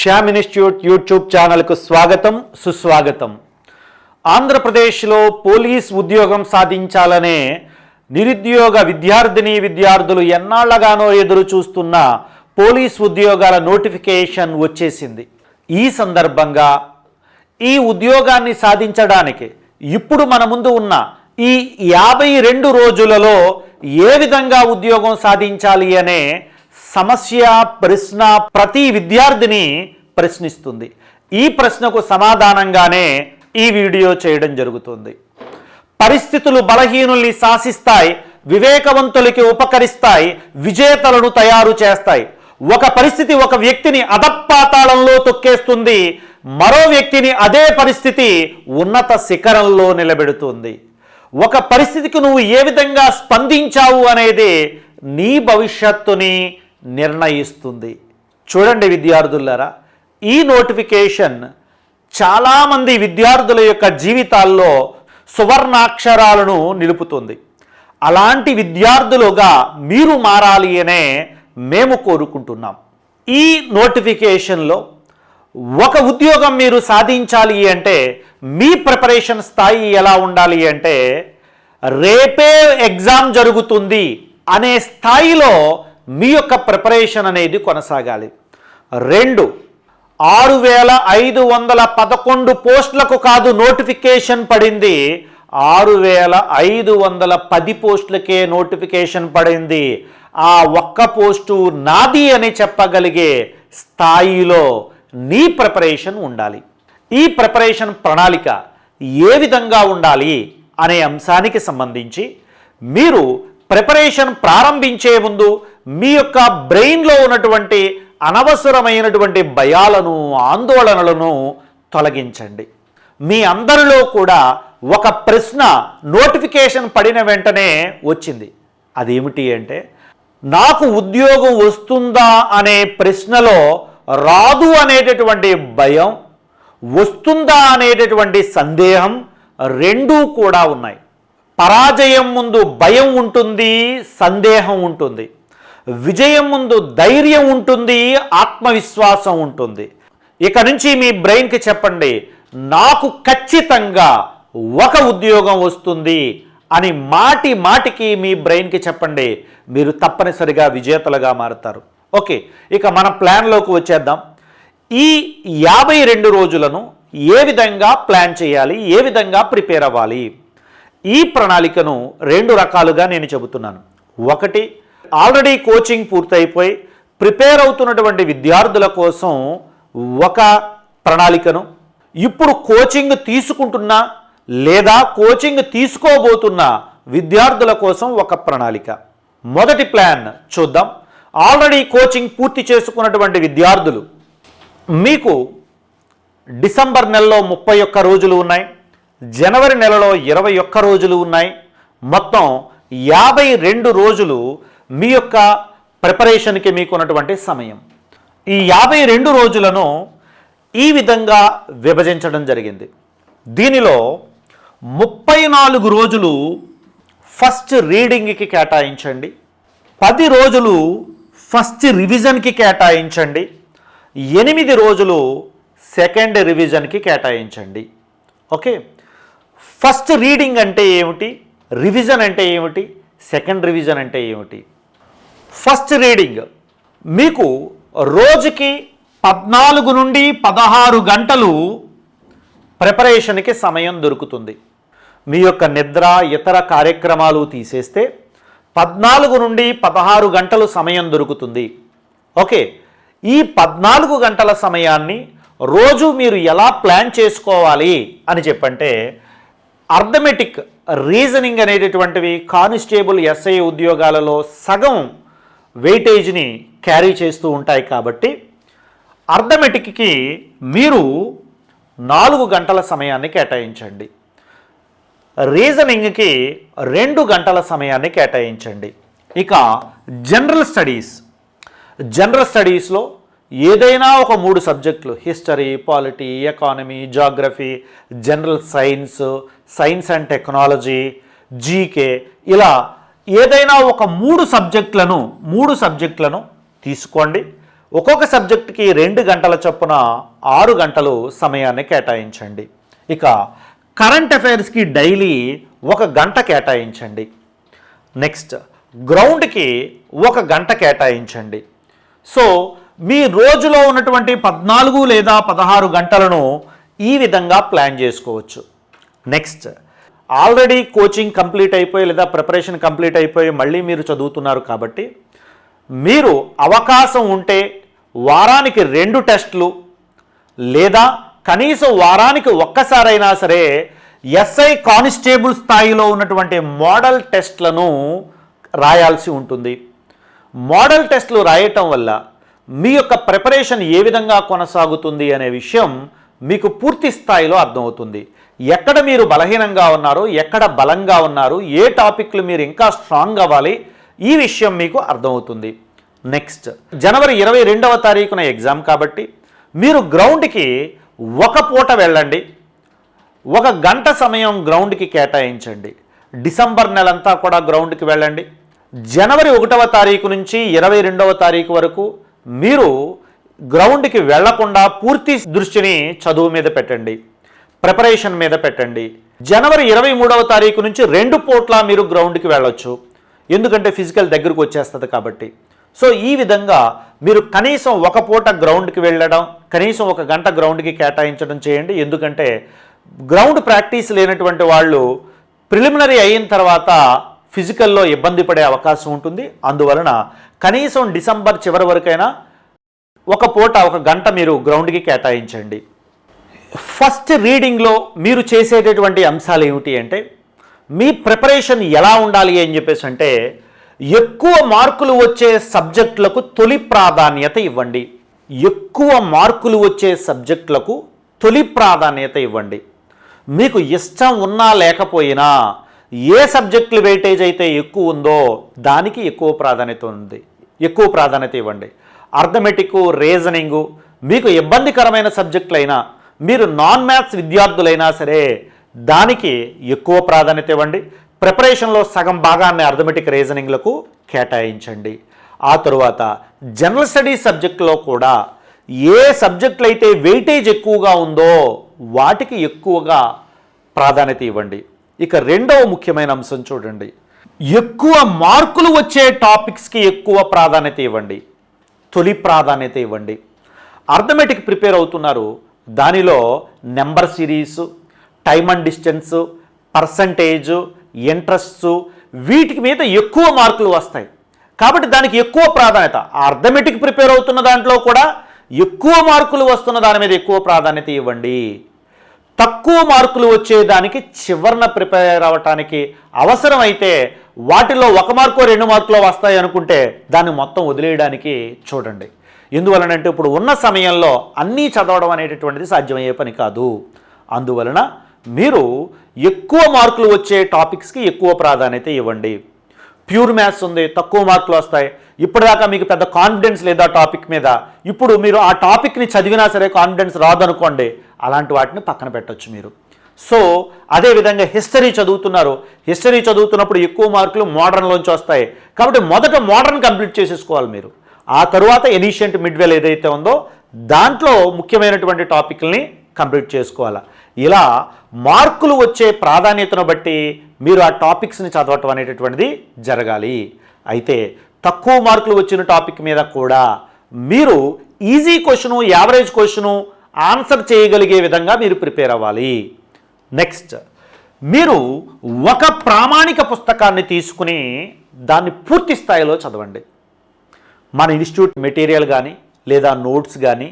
Shyam institute YouTube ఛానల్కు స్వాగతం సుస్వాగతం. ఆంధ్రప్రదేశ్లో పోలీస్ ఉద్యోగం సాధించాలనే నిరుద్యోగ విద్యార్థిని విద్యార్థులు ఎన్నాళ్ళగానో ఎదురు చూస్తున్న పోలీస్ ఉద్యోగాల నోటిఫికేషన్ వచ్చేసింది. ఈ సందర్భంగా ఈ ఉద్యోగాన్ని సాధించడానికి ఇప్పుడు మన ముందు ఉన్న ఈ యాభై రెండు రోజులలో ఏ విధంగా ఉద్యోగం సాధించాలి అనే సమస్య ప్రశ్న ప్రతి విద్యార్థిని ప్రశ్నిస్తుంది. ఈ ప్రశ్నకు సమాధానంగానే ఈ వీడియో చేయడం జరుగుతుంది. పరిస్థితులు బలహీనుల్ని శాసిస్తాయి వివేకవంతులకి ఉపకరిస్తాయి విజేతలను తయారు చేస్తాయి. ఒక పరిస్థితి ఒక వ్యక్తిని అధపాతాళంలో తొక్కేస్తుంది మరో వ్యక్తిని అదే పరిస్థితి ఉన్నత శిఖరంలో నిలబెడుతుంది. ఒక పరిస్థితికి నువ్వు ఏ విధంగా స్పందించావు అనేది నీ భవిష్యత్తుని నిర్ణయిస్తుంది. చూడండి విద్యార్థులారా ఈ నోటిఫికేషన్ చాలామంది విద్యార్థుల యొక్క జీవితాల్లో సువర్ణాక్షరాలను నిలుపుతుంది. అలాంటి విద్యార్థులుగా మీరు మారాలి అనే మేము కోరుకుంటున్నాం. ఈ నోటిఫికేషన్లో ఒక ఉద్యోగం మీరు సాధించాలి అంటే మీ ప్రిపరేషన్ స్థాయి ఎలా ఉండాలి అంటే రేపే ఎగ్జామ్ జరుగుతుంది అనే స్థాయిలో మీ యొక్క ప్రిపరేషన్ అనేది కొనసాగాలి. రెండు ఆరు వేల ఐదు వందల పదకొండు పోస్టులకు కాదు నోటిఫికేషన్ పడింది. ఆరు వేల ఐదు వందల పది పోస్టులకే నోటిఫికేషన్ పడింది. ఆ ఒక్క పోస్టు నాది అని చెప్పగలిగే స్థాయిలో నీ ప్రిపరేషన్ ఉండాలి. ఈ ప్రిపరేషన్ ప్రణాళిక ఏ విధంగా ఉండాలి అనే అంశానికి సంబంధించి మీరు ప్రిపరేషన్ ప్రారంభించే ముందు మీ యొక్క బ్రెయిన్లో ఉన్నటువంటి అనవసరమైనటువంటి భయాలను ఆందోళనలను తొలగించండి. మీ అందరిలో కూడా ఒక ప్రశ్న నోటిఫికేషన్ పడిన వెంటనే వచ్చింది. అదేమిటి అంటే నాకు ఉద్యోగం వస్తుందా అనే ప్రశ్నలో రాదు అనేటటువంటి భయం వస్తుందా అనేటటువంటి సందేహం రెండూ కూడా ఉన్నాయి. పరాజయం ముందు భయం ఉంటుంది సందేహం ఉంటుంది. విజయం ముందు ధైర్యం ఉంటుంది ఆత్మవిశ్వాసం ఉంటుంది. ఇక నుంచి మీ బ్రెయిన్కి చెప్పండి నాకు ఖచ్చితంగా ఒక ఉద్యోగం వస్తుంది అని మాటి మాటికి మీ బ్రెయిన్కి చెప్పండి మీరు తప్పనిసరిగా విజేతలుగా మారుతారు. ఓకే ఇక మన ప్లాన్లోకి వచ్చేద్దాం. ఈ యాభై రెండు రోజులను ఏ విధంగా ప్లాన్ చేయాలి ఏ విధంగా ప్రిపేర్ అవ్వాలి? ఈ ప్రణాళికను రెండు రకాలుగా నేను చెబుతున్నాను. ఒకటి ఆల్రెడీ కోచింగ్ పూర్తయిపోయి ప్రిపేర్ అవుతున్నటువంటి విద్యార్థుల కోసం ఒక ప్రణాళికను ఇప్పుడు కోచింగ్ తీసుకుంటున్న లేదా కోచింగ్ తీసుకోబోతున్న విద్యార్థుల కోసం ఒక ప్రణాళిక. మొదటి ప్లాన్ చూద్దాం. ఆల్రెడీ కోచింగ్ పూర్తి చేసుకున్నటువంటి విద్యార్థులు మీకు డిసెంబర్ నెలలో ముప్పై ఒక్క రోజులు ఉన్నాయి. జనవరి నెలలో ఇరవై ఒక్క రోజులు ఉన్నాయి. మొత్తం యాభై రెండు రోజులు మీ యొక్క ప్రిపరేషన్కి మీకు ఉన్నటువంటి సమయం. ఈ యాభై రెండు రోజులను ఈ విధంగా విభజించడం జరిగింది. దీనిలో ముప్పై నాలుగు రోజులు ఫస్ట్ రీడింగ్కి కేటాయించండి. పది రోజులు ఫస్ట్ రివిజన్కి కేటాయించండి. ఎనిమిది రోజులు సెకండ్ రివిజన్కి కేటాయించండి. ఓకే? ఫస్ట్ రీడింగ్ అంటే ఏమిటి? రివిజన్ అంటే ఏమిటి? సెకండ్ రివిజన్ అంటే ఏమిటి? First reading. మీకు రోజుకి పద్నాలుగు నుండి పదహారు గంటలు ప్రిపరేషన్కి సమయం దొరుకుతుంది. మీ యొక్క నిద్ర ఇతర కార్యక్రమాలు తీసేస్తే పద్నాలుగు నుండి పదహారు గంటలు సమయం దొరుకుతుంది. ఓకే ఈ పద్నాలుగు గంటల సమయాన్ని రోజు మీరు ఎలా ప్లాన్ చేసుకోవాలి అని చెప్పంటే అర్థమెటిక్ రీజనింగ్ అనేటటువంటివి కానిస్టేబుల్ ఎస్ఐ ఉద్యోగాలలో సగం వెయిటేజ్ని క్యారీ చేస్తూ ఉంటాయి కాబట్టి అర్థమెటిక్కి మీరు నాలుగు గంటల సమయాన్ని కేటాయించండి. రీజనింగ్కి రెండు గంటల సమయాన్ని కేటాయించండి. ఇక జనరల్ స్టడీస్ జనరల్ స్టడీస్లో ఏదైనా ఒక మూడు సబ్జెక్టులు history polity economy geography general science science and technology GK ఇలా ఏదైనా ఒక మూడు సబ్జెక్టులను మూడు సబ్జెక్టులను తీసుకోండి. ఒక్కొక్క సబ్జెక్టుకి రెండు గంటల చొప్పున ఆరు గంటలు సమయాన్ని కేటాయించండి. ఇక కరెంట్ అఫైర్స్కి డైలీ ఒక గంట కేటాయించండి. నెక్స్ట్ గ్రౌండ్కి ఒక గంట కేటాయించండి. సో మీ రోజులో ఉన్నటువంటి పద్నాలుగు లేదా పదహారు గంటలను ఈ విధంగా ప్లాన్ చేసుకోవచ్చు. నెక్స్ట్ ఆల్రెడీ కోచింగ్ కంప్లీట్ అయిపోయి లేదా ప్రిపరేషన్ కంప్లీట్ అయిపోయి మళ్ళీ మీరు చదువుతున్నారు కాబట్టి మీరు అవకాశం ఉంటే వారానికి రెండు టెస్ట్లు లేదా కనీసం వారానికి ఒక్కసారైనా సరే ఎస్ఐ కానిస్టేబుల్ స్థాయిలో ఉన్నటువంటి మోడల్ టెస్ట్లను రాయాల్సి ఉంటుంది. మోడల్ టెస్ట్లు రాయటం వల్ల మీ యొక్క ప్రిపరేషన్ ఏ విధంగా కొనసాగుతుంది అనే విషయం మీకు పూర్తి స్థాయిలో అర్థమవుతుంది. ఎక్కడ మీరు బలహీనంగా ఉన్నారు ఎక్కడ బలంగా ఉన్నారు ఏ టాపిక్లు మీరు ఇంకా స్ట్రాంగ్ అవ్వాలి ఈ విషయం మీకు అర్థమవుతుంది. నెక్స్ట్ జనవరి ఇరవై రెండవ తారీఖున ఎగ్జామ్ కాబట్టి మీరు గ్రౌండ్కి ఒక పూట వెళ్ళండి. ఒక గంట సమయం గ్రౌండ్కి కేటాయించండి. డిసెంబర్ నెలంతా కూడా గ్రౌండ్కి వెళ్ళండి. జనవరి ఒకటవ తారీఖు నుంచి ఇరవై రెండవ తారీఖు వరకు మీరు గ్రౌండ్కి వెళ్ళకుండా పూర్తి దృష్టిని చదువు మీద పెట్టండి. ప్రిపరేషన్ మీద పెట్టండి. జనవరి ఇరవై మూడవ తారీఖు నుంచి రెండు పూట్ల మీరు గ్రౌండ్కి వెళ్ళొచ్చు. ఎందుకంటే ఫిజికల్ దగ్గరకు వచ్చేస్తుంది కాబట్టి. సో ఈ విధంగా మీరు కనీసం ఒక పూట గ్రౌండ్కి వెళ్ళడం కనీసం ఒక గంట గ్రౌండ్కి కేటాయించడం చేయండి. ఎందుకంటే గ్రౌండ్ ప్రాక్టీస్ లేనటువంటి వాళ్ళు ప్రిలిమినరీ అయిన తర్వాత ఫిజికల్లో ఇబ్బంది పడే అవకాశం ఉంటుంది. అందువలన కనీసం డిసెంబర్ చివరి వరకైనా ఒక పూట ఒక గంట మీరు గ్రౌండ్కి కేటాయించండి. ఫస్ట్ రీడింగ్లో మీరు చేసేటటువంటి అంశాలు ఏమిటి అంటే మీ ప్రిపరేషన్ ఎలా ఉండాలి అని చెప్పేసి అంటే ఎక్కువ మార్కులు వచ్చే సబ్జెక్టులకు తొలి ప్రాధాన్యత ఇవ్వండి. ఎక్కువ మార్కులు వచ్చే సబ్జెక్టులకు తొలి ప్రాధాన్యత ఇవ్వండి. మీకు ఇష్టం ఉన్నా లేకపోయినా ఏ సబ్జెక్టులు వెయిటేజ్ అయితే ఎక్కువ ఉందో దానికి ఎక్కువ ప్రాధాన్యత ఉంది. ఎక్కువ ప్రాధాన్యత ఇవ్వండి. అర్థమెటిక్ రీజనింగు మీకు ఇబ్బందికరమైన సబ్జెక్టులైనా మీరు నాన్ మ్యాథ్స్ విద్యార్థులైనా సరే దానికి ఎక్కువ ప్రాధాన్యత ఇవ్వండి. ప్రిపరేషన్లో సగం భాగాన్ని అర్థమెటిక్ రీజనింగ్లకు కేటాయించండి. ఆ తరువాత జనరల్ స్టడీస్ సబ్జెక్టులో కూడా ఏ సబ్జెక్టులు అయితే వెయిటేజ్ ఎక్కువగా ఉందో వాటికి ఎక్కువగా ప్రాధాన్యత ఇవ్వండి. ఇక రెండవ ముఖ్యమైన అంశం చూడండి. ఎక్కువ మార్కులు వచ్చే టాపిక్స్కి ఎక్కువ ప్రాధాన్యత ఇవ్వండి. తొలి ప్రాధాన్యత ఇవ్వండి. అర్థమెటిక్ ప్రిపేర్ అవుతున్నారు. దానిలో number series time and distance percentage interests వీటికి మీద ఎక్కువ మార్కులు వస్తాయి. కాబట్టి దానికి ఎక్కువ ప్రాధాన్యత. అర్థమెటిక్ ప్రిపేర్ అవుతున్న దాంట్లో కూడా ఎక్కువ మార్కులు వస్తున్న దాని మీద ఎక్కువ ప్రాధాన్యత ఇవ్వండి. తక్కువ మార్కులు వచ్చేదానికి చివరన ప్రిపేర్ అవ్వటానికి అవసరమైతే వాటిలో ఒక మార్కు రెండు మార్కులో వస్తాయి అనుకుంటే దాన్ని మొత్తం వదిలేయడానికి చూడండి. ఎందువలనంటే ఇప్పుడు ఉన్న సమయంలో అన్నీ చదవడం అనేటటువంటిది సాధ్యమయ్యే పని కాదు. అందువలన మీరు ఎక్కువ మార్కులు వచ్చే టాపిక్స్కి ఎక్కువ ప్రాధాన్యత ఇవ్వండి. ప్యూర్ మ్యాథ్స్ ఉంది తక్కువ మార్కులు వస్తాయి. ఇప్పటిదాకా మీకు పెద్ద కాన్ఫిడెన్స్ లేదా టాపిక్ మీద ఇప్పుడు మీరు ఆ టాపిక్ని చదివినా సరే కాన్ఫిడెన్స్ రాదనుకోండి అలాంటి వాటిని పక్కన పెట్టొచ్చు మీరు. సో అదేవిధంగా హిస్టరీ చదువుతున్నారు. హిస్టరీ చదువుతున్నప్పుడు ఎక్కువ మార్కులు మోడర్న్లోంచి వస్తాయి. కాబట్టి మొదట మోడర్న్ కంప్లీట్ చేసేసుకోవాలి మీరు. ఆ తరువాత ఎనిషియంట్ మిడ్వెల్ ఏదైతే ఉందో దాంట్లో ముఖ్యమైనటువంటి టాపిక్ని కంప్లీట్ చేసుకోవాలి. ఇలా మార్కులు వచ్చే ప్రాధాన్యతను బట్టి మీరు ఆ టాపిక్స్ని చదవటం అనేటటువంటిది జరగాలి. అయితే తక్కువ మార్కులు వచ్చిన టాపిక్ మీద కూడా మీరు easy question average question answer చేయగలిగే విధంగా మీరు ప్రిపేర్ అవ్వాలి. నెక్స్ట్ మీరు ఒక ప్రామాణిక పుస్తకాన్ని తీసుకుని దాన్ని పూర్తి స్థాయిలో చదవండి. మన ఇన్స్టిట్యూట్ మెటీరియల్ కానీ లేదా నోట్స్ కానీ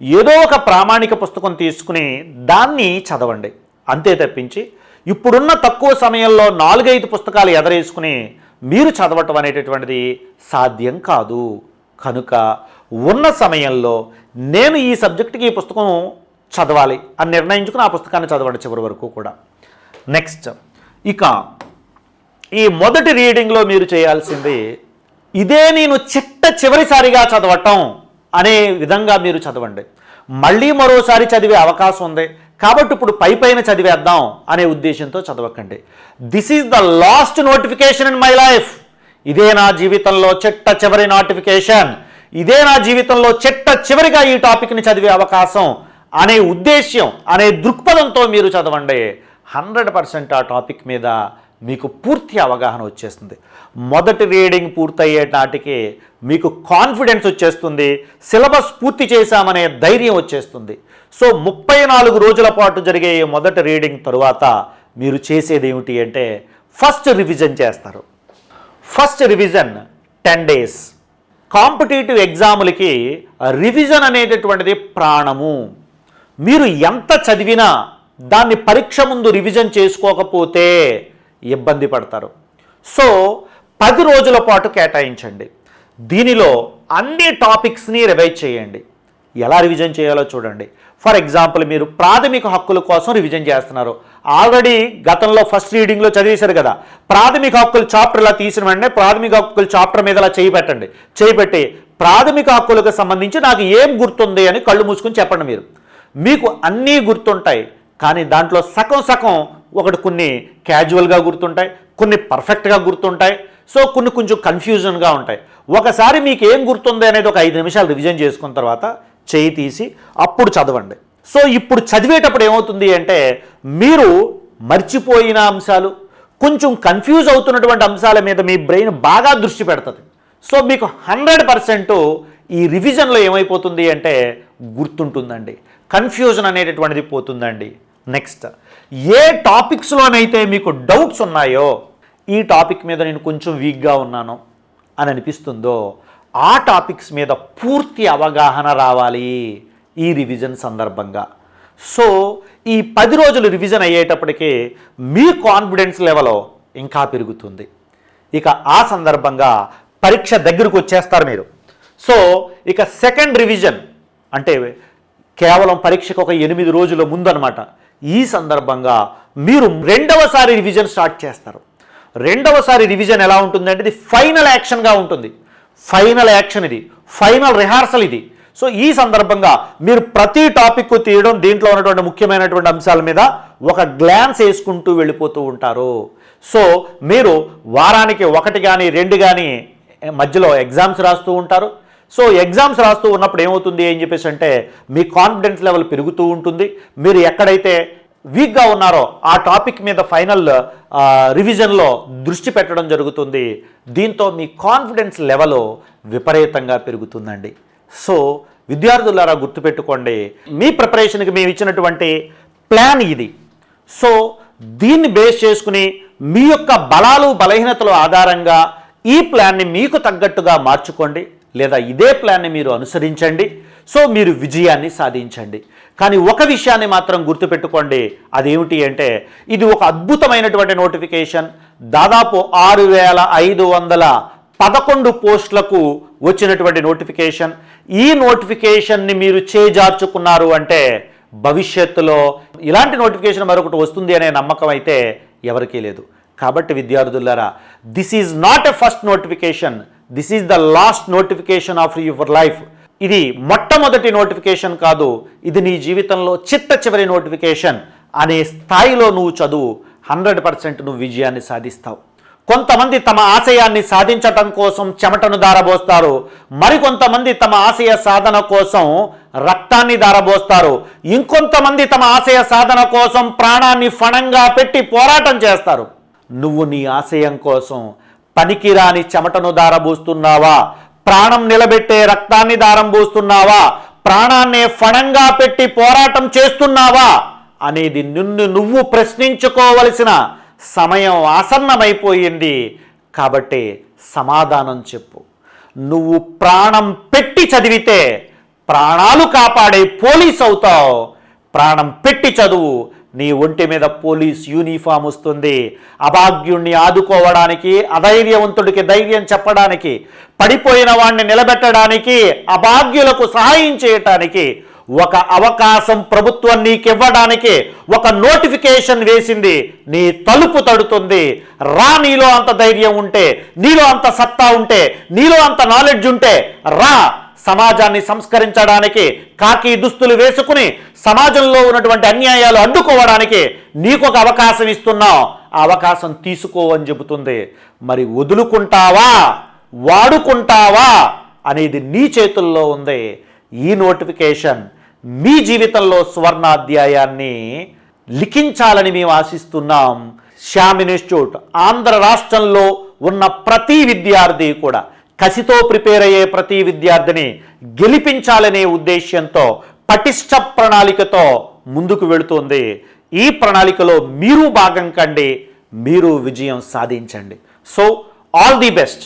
ఏదో ఒక ప్రామాణిక పుస్తకం తీసుకుని దాన్ని చదవండి. అంతే తప్పించి ఇప్పుడున్న తక్కువ సమయంలో నాలుగైదు పుస్తకాలు ఎదరేసుకుని మీరు చదవటం అనేటటువంటిది సాధ్యం కాదు. కనుక ఉన్న సమయంలో నేను ఈ సబ్జెక్టుకి ఈ పుస్తకం చదవాలి అని నిర్ణయించుకుని ఆ పుస్తకాన్ని చదవండి చివరి వరకు కూడా. నెక్స్ట్ ఇక ఈ మొదటి రీడింగ్లో మీరు చేయాల్సింది ఇదే నేను చెక్ చివరిసారిగా చదవటం అనే విధంగా మీరు చదవండి. మళ్ళీ మరోసారి చదివే అవకాశం ఉంది. కాబట్టి ఇప్పుడు పై పైన చదివేద్దాం అనే ఉద్దేశంతో చదవకండి. This is the last notification in my life ఇదే నా జీవితంలో చిట్ట చివరి నోటిఫికేషన్ ఇదే నా జీవితంలో చెట్ట చివరిగా ఈ టాపిక్ని చదివే అవకాశం అనే ఉద్దేశ్యం అనే దృక్పథంతో మీరు చదవండి. హండ్రెడ్ పర్సెంట్ ఆ టాపిక్ మీద మీకు పూర్తి అవగాహన వచ్చేస్తుంది. మొదటి రీడింగ్ పూర్తయ్యే నాటికి మీకు కాన్ఫిడెన్స్ వచ్చేస్తుంది. సిలబస్ పూర్తి చేశామనే ధైర్యం వచ్చేస్తుంది. సో ముప్పై నాలుగు రోజుల పాటు జరిగే ఈ మొదటి రీడింగ్ తరువాత మీరు చేసేది ఏమిటి అంటే ఫస్ట్ రివిజన్ చేస్తారు. First revision ten days competitive ఎగ్జాములకి revision అనేటటువంటిది ప్రాణము. మీరు ఎంత చదివినా దాన్ని పరీక్ష ముందు రివిజన్ చేసుకోకపోతే ఇబ్బంది పడతారు. సో పది రోజుల పాటు కేటాయించండి. దీనిలో అన్ని టాపిక్స్ని రివైజ్ చేయండి. ఎలా రివిజన్ చేయాలో చూడండి. ఫర్ ఎగ్జాంపుల్ మీరు ప్రాథమిక హక్కుల కోసం రివిజన్ చేస్తున్నారు. ఆల్రెడీ గతంలో ఫస్ట్ రీడింగ్లో చదివేశారు కదా. ప్రాథమిక హక్కుల చాప్టర్ ఇలా తీసిన వెంటనే ప్రాథమిక హక్కుల చాప్టర్ మీద ఇలా చేయి పెట్టండి. చేయి పెట్టి ప్రాథమిక హక్కులకు సంబంధించి నాకు ఏం గుర్తుంది అని కళ్ళు మూసుకుని చెప్పండి మీరు. మీకు అన్నీ గుర్తుంటాయి. కానీ దాంట్లో సగం సగం ఒకటి కొన్ని క్యాజువల్గా గుర్తుంటాయి కొన్ని పర్ఫెక్ట్గా గుర్తుంటాయి. సో కొన్ని కొంచెం కన్ఫ్యూజన్గా ఉంటాయి. ఒకసారి మీకు ఏం గుర్తుంది అనేది ఒక ఐదు నిమిషాలు రివిజన్ చేసుకున్న తర్వాత చేయి తీసి అప్పుడు చదవండి. సో ఇప్పుడు చదివేటప్పుడు ఏమవుతుంది అంటే మీరు మర్చిపోయిన అంశాలు కొంచెం కన్ఫ్యూజ్ అవుతున్నటువంటి అంశాల మీద మీ బ్రెయిన్ బాగా దృష్టి పెడుతుంది. సో మీకు హండ్రెడ్ పర్సెంట్ ఈ రివిజన్లో ఏమైపోతుంది అంటే గుర్తుంటుందండి. కన్ఫ్యూజన్ అనేటటువంటిది పోతుందండి. నెక్స్ట్ ఏ టాపిక్స్లోనైతే మీకు డౌట్స్ ఉన్నాయో ఈ టాపిక్ మీద నేను కొంచెం వీక్గా ఉన్నాను అని అనిపిస్తుందో ఆ టాపిక్స్ మీద పూర్తి అవగాహన రావాలి ఈ రివిజన్ సందర్భంగా. సో ఈ పది రోజులు రివిజన్ అయ్యేటప్పటికి మీ కాన్ఫిడెన్స్ లెవెల్ ఇంకా పెరుగుతుంది. ఇక ఆ సందర్భంగా పరీక్ష దగ్గరకు వచ్చేస్తారు మీరు. సో ఇక సెకండ్ రివిజన్ అంటే కేవలం పరీక్షకు ఒక ఎనిమిది రోజుల ముందు అనమాట ఈ సందర్భంగా మీరు రెండవసారి రివిజన్ స్టార్ట్ చేస్తారు. రెండవసారి రివిజన్ ఎలా ఉంటుందంటే ఇది ఫైనల్ యాక్షన్గా ఉంటుంది. ఫైనల్ యాక్షన్ ఇది. ఫైనల్ రిహార్సల్ ఇది. సో ఈ సందర్భంగా మీరు ప్రతి టాపిక్ తీయడం దీంట్లో ఉన్నటువంటి ముఖ్యమైనటువంటి అంశాల మీద ఒక గ్లాన్స్ వేసుకుంటూ వెళ్ళిపోతూ ఉంటారు. సో మీరు వారానికి ఒకటి కానీ రెండు కానీ మధ్యలో ఎగ్జామ్స్ రాస్తూ ఉంటారు. సో ఎగ్జామ్స్ రాస్తూ ఉన్నప్పుడు ఏమవుతుంది అని చెప్పేసి అంటే మీ కాన్ఫిడెన్స్ లెవెల్ పెరుగుతూ ఉంటుంది. మీరు ఎక్కడైతే వీక్గా ఉన్నారో ఆ టాపిక్ మీద ఫైనల్ రివిజన్లో దృష్టి పెట్టడం జరుగుతుంది. దీంతో మీ కాన్ఫిడెన్స్ లెవెల్ విపరీతంగా పెరుగుతుందండి. సో విద్యార్థులారా గుర్తుపెట్టుకోండి మీ ప్రిపరేషన్కి మేము ఇచ్చినటువంటి ప్లాన్ ఇది. సో దీన్ని బేస్ చేసుకుని మీ యొక్క బలాలు బలహీనతల ఆధారంగా ఈ ప్లాన్ని మీకు తగ్గట్టుగా మార్చుకోండి. లేదా ఇదే ప్లాన్ని మీరు అనుసరించండి. సో మీరు విజయాన్ని సాధించండి. కానీ ఒక విషయాన్ని మాత్రం గుర్తుపెట్టుకోండి. అదేమిటి అంటే ఇది ఒక అద్భుతమైనటువంటి నోటిఫికేషన్ దాదాపు ఆరు వేల ఐదు వందల పదకొండు పోస్టులకు వచ్చినటువంటి నోటిఫికేషన్ ఈ నోటిఫికేషన్ని మీరు చేజార్చుకున్నారు అంటే భవిష్యత్తులో ఇలాంటి నోటిఫికేషన్ మరొకటి వస్తుంది అనే నమ్మకం అయితే ఎవరికీ లేదు. కాబట్టి విద్యార్థులారా this is not a first notification this is the last notification of your life ఇది మొట్టమొదటి నోటిఫికేషన్ కాదు. ఇది నీ జీవితంలో చిట్ట చివరి నోటిఫికేషన్ అనే స్థాయిలో నువ్వు చదువు. హండ్రెడ్ పర్సెంట్ నువ్వు విజయాన్ని సాధిస్తావు. కొంతమంది తమ ఆశయాన్ని సాధించటం కోసం చెమటను దారబోస్తారు. మరికొంతమంది తమ ఆశయ సాధన కోసం రక్తాన్ని దారబోస్తారు. ఇంకొంతమంది తమ ఆశయ సాధన కోసం ప్రాణాన్ని ఫణంగా పెట్టి పోరాటం చేస్తారు. నువ్వు నీ ఆశయం కోసం పనికిరాని చెమటను దారబోస్తున్నావా? ప్రాణం నిలబెట్టే రక్తాన్ని దారం పోస్తున్నావా ప్రాణాన్నే ఫణంగా పెట్టి పోరాటం చేస్తున్నావా? అనేది నిన్ను నువ్వు ప్రశ్నించుకోవలసిన సమయం ఆసన్నమైపోయింది. కాబట్టి సమాధానం చెప్పు. నువ్వు ప్రాణం పెట్టి చదివితే ప్రాణాలు కాపాడే పోలీస్ అవుతావు ప్రాణం పెట్టి చదువు నీ ఒంటి మీద పోలీస్ యూనిఫామ్ వస్తుంది. అభాగ్యుణ్ణి ఆదుకోవడానికి అధైర్యవంతుడికి ధైర్యం చెప్పడానికి పడిపోయిన వాణ్ణి నిలబెట్టడానికి అభాగ్యులకు సహాయం చేయటానికి ఒక అవకాశం ప్రభుత్వం నీకివ్వడానికి ఒక నోటిఫికేషన్ వేసింది. నీ తలుపు తడుతుంది. రా నీలో అంత ధైర్యం ఉంటే నీలో అంత సత్తా ఉంటే నీలో అంత నాలెడ్జ్ ఉంటే రా. సమాజాన్ని సంస్కరించడానికి కాకి దుస్తులు వేసుకుని సమాజంలో ఉన్నటువంటి అన్యాయాలు అడ్డుకోవడానికి నీకు ఒక అవకాశం ఇస్తున్నావు ఆ అవకాశం తీసుకో అని చెబుతుంది. మరి వదులుకుంటావా? వాడుకుంటావా? అనేది నీ చేతుల్లో ఉంది. ఈ నోటిఫికేషన్ మీ జీవితంలో సువర్ణాధ్యాయాన్ని లిఖించాలని మేము ఆశిస్తున్నాం. శ్యామ్ ఇన్స్టిట్యూట్ ఆంధ్ర రాష్ట్రంలో ఉన్న ప్రతి విద్యార్థి కూడా కసితో ప్రిపేర్ అయ్యే ప్రతి విద్యార్థిని గెలిపించాలనే ఉద్దేశ్యంతో పటిష్ట ప్రణాళికతో ముందుకు వెళుతుంది. ఈ ప్రణాళికలో మీరు భాగం కండి మీరు విజయం సాధించండి. So all the best